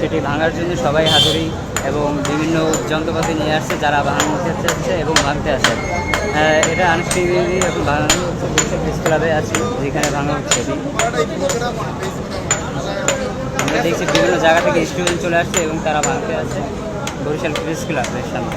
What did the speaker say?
সেটি ভাঙার জন্য সবাই হাতুড়ি এবং বিভিন্ন যন্ত্রপাতি নিয়ে আসছে, যারা ভাঙতে চাচ্ছে এবং ভাঙতে আসে। এটা আনুষ্ঠানিক এখন ভাঙানো হচ্ছে। প্রেস ক্লাবে আছে, যেখানে ভাঙা হচ্ছে এটি। আমরা দেখছি বিভিন্ন জায়গা থেকে স্টুডেন্ট চলে আসছে এবং তারা ভাঙতে আছে বরিশাল প্রেস ক্লাবের সামনে।